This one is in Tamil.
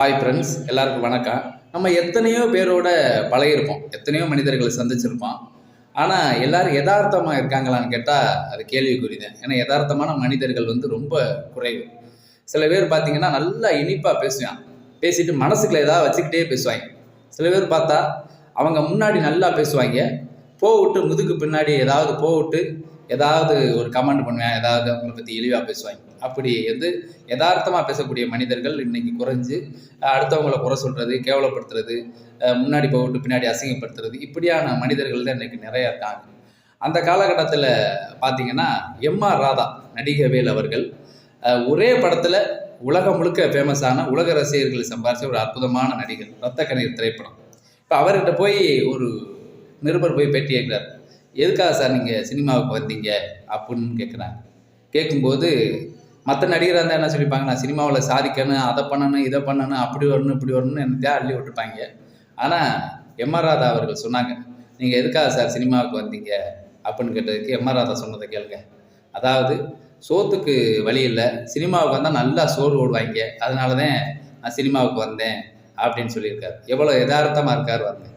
ஹாய் ஃப்ரெண்ட்ஸ் எல்லாருக்கும் வணக்கம். நம்ம எத்தனையோ பேரோட பழகிருப்போம் எத்தனையோ மனிதர்களை சந்திச்சிருப்போம். ஆனால் எல்லாரும் யதார்த்தமாக இருக்காங்களான்னு கேட்டால் அது கேள்விக்குறிதான். ஏன்னா யதார்த்தமான மனிதர்கள் வந்து ரொம்ப குறைவு. சில பேர் பார்த்தீங்கன்னா நல்லா இனிப்பாக பேசுவான் பேசிட்டு மனசுக்குள்ள ஏதாவது வச்சுக்கிட்டே பேசுவாங்க. சில பேர் பார்த்தா அவங்க முன்னாடி நல்லா பேசுவாங்க. போவிட்டு முதுகு பின்னாடி ஏதாவது போவிட்டு ஏதாவது ஒரு கமெண்ட் பண்ணுவேன். ஏதாவது அவங்கள பற்றி இழிவாக பேசுவாங்க. அப்படி வந்து யதார்த்தமாக பேசக்கூடிய மனிதர்கள் இன்னைக்கு குறைஞ்சு அடுத்தவங்கள குறை சொல்கிறது கேவலப்படுத்துறது முன்னாடி போட்டு பின்னாடி அசிங்கப்படுத்துறது இப்படியான மனிதர்கள் தான் இன்னைக்கு நிறைய இருக்காங்க. அந்த காலகட்டத்தில் பார்த்தீங்கன்னா எம்ஆர் ராதா நடிகவேல் அவர்கள் ஒரே படத்தில் உலகம் முழுக்க ஃபேமஸான உலக ரசிகர்கள் சம்பாரித்த ஒரு அற்புதமான நடிகர் ரத்த கண்ணீர் திரைப்படம். இப்போ அவர்கிட்ட போய் ஒரு நிருபர் போய் பேட்டி கேட்குறாரு எதுக்காக சார் நீங்கள் சினிமாவுக்கு வந்தீங்க? அப்படின்னு கேட்குறாங்க கேட்கும்போது மற்ற நடிகராக இருந்தால் என்ன சொல்லிப்பாங்க? நான் சினிமாவில் சாதிக்கணும் அதை பண்ணணும் இதை பண்ணணும் அப்படி வரணும் இப்படி வரணும்னு என்னத்தையா அள்ளி விட்டுருப்பாங்க. ஆனால் எம்ஆர் ராதா அவர்கள் சொன்னாங்க நீங்கள் எதுக்காக சார் சினிமாவுக்கு வந்தீங்க? அப்படின்னு கேட்டதுக்கு எம்ஆர் ராதா சொன்னதை கேளுங்க. அதாவது சோத்துக்கு வழி இல்லை. சினிமாவுக்கு வந்தால் நல்லா சோறு ஓடுவாங்க அதனால தான் நான் சினிமாவுக்கு வந்தேன் அப்படின்னு சொல்லியிருக்காரு. எவ்வளோ யதார்த்தமாக இருக்கார் பாருங்க.